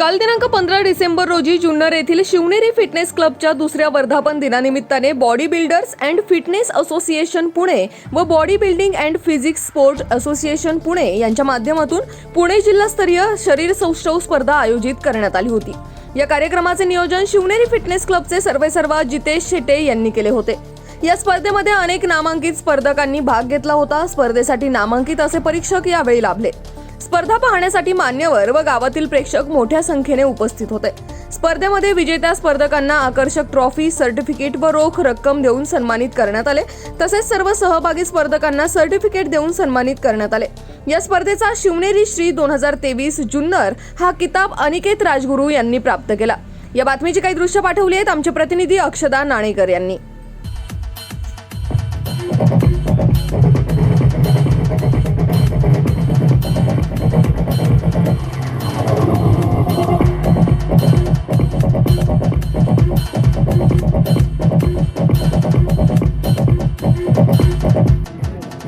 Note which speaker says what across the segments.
Speaker 1: काल दिनांक पंधरा डिसेंबर रोजी जुन्नर येथील शिवनेरी फिटनेस क्लबच्या दुसऱ्या वर्धापन दिनानिमित्ताने body builders and fitness association Pune व body building and physics sport association Pune यांच्या माध्यमातून पुणे जिल्हास्तरीय शरीर सौष्ठव स्पर्धा आयोजित करण्यात आली होती. या कार्यक्रमाचे नियोजन शिवनेरी फिटनेस क्लबचे सर्वेसर्वा जितेश शेटे यांनी केले होते. या स्पर्धेमध्ये अनेक नामांकित स्पर्धकांनी भाग घेतला होता. स्पर्धेसाठी नामांकित असे परीक्षक यावेळी लाभले. स्पर्धा पाहण्यासाठी मान्यवर व गावातील प्रेक्षक मोठ्या संख्येने उपस्थित होते. स्पर्धेमध्ये विजेत्या स्पर्धकांना आकर्षक ट्रॉफी सर्टिफिकेट व रोख रक्कम देऊन सन्मानित करण्यात आले. तसेच सर्व सहभागी स्पर्धकांना सर्टिफिकेट देऊन सन्मानित करण्यात आले. या स्पर्धेचा शिवनेरी श्री दोन हजार तेवीस जुन्नर हा किताब अनिकेत राजगुरू यांनी प्राप्त केला. या बातमीची काही दृश्य पाठवली आहेत आमचे प्रतिनिधी अक्षदा नाणेकर यांनी.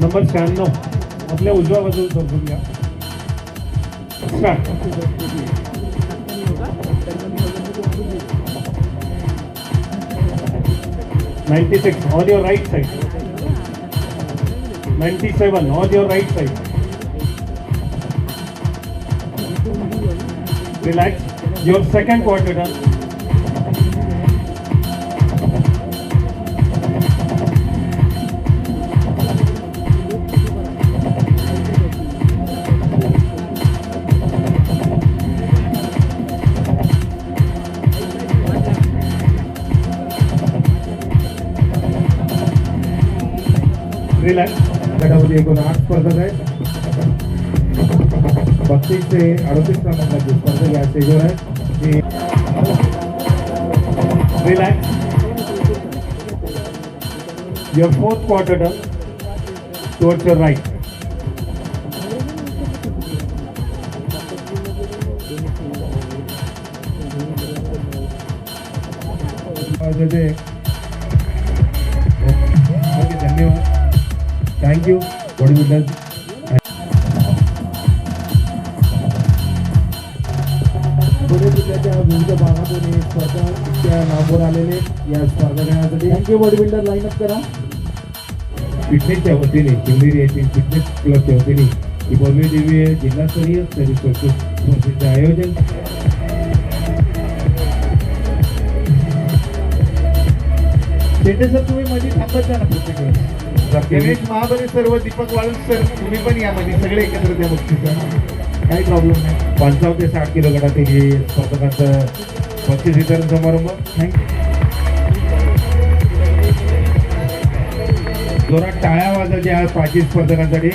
Speaker 2: नंबर शहाण्णव. आपल्या उजवा बाजून समजून घ्या. Ninety six on your right side ninety seven on your right side relax your second quarter relax
Speaker 3: गटामध्ये एकूण आठ स्पर्धक आहेत बत्तीस ते अडतीस क्रमांकाची स्पर्धक या स्टेजवर आहेत जे
Speaker 2: Relax. Your fourth quarter done. Towards your right.
Speaker 3: Thank you body builder Pune जिल्ह्याच्या विविध भागातून हे स्पर्धा इतक्या लांबवर आलेले या स्पर्धा घेण्यासाठी thank you body builder line up करा फिटनेसच्या वतीने शिवनेरी येथील फिटनेस क्लबच्या वतीने ही भव्य दिव्य जिल्हास्तरीय स्पर्धेचे आयोजन.
Speaker 4: शेटे सर तुम्ही मध्ये थांबत जा ना प्रत्येक वेळेस गणेश महाबली सर्व दीपक वाळून सर तुम्ही पण यामध्ये सगळे एकत्र द्या बक्षीस काही प्रॉब्लेम नाही.
Speaker 3: पंचावन्न ते साठ किलो गटातील हे स्पर्धकांचं बक्षीस वितरण समारंभ
Speaker 4: थँक्यू
Speaker 3: जोरात टाळ्या वाजायच्या पाचही स्पर्धकांसाठी.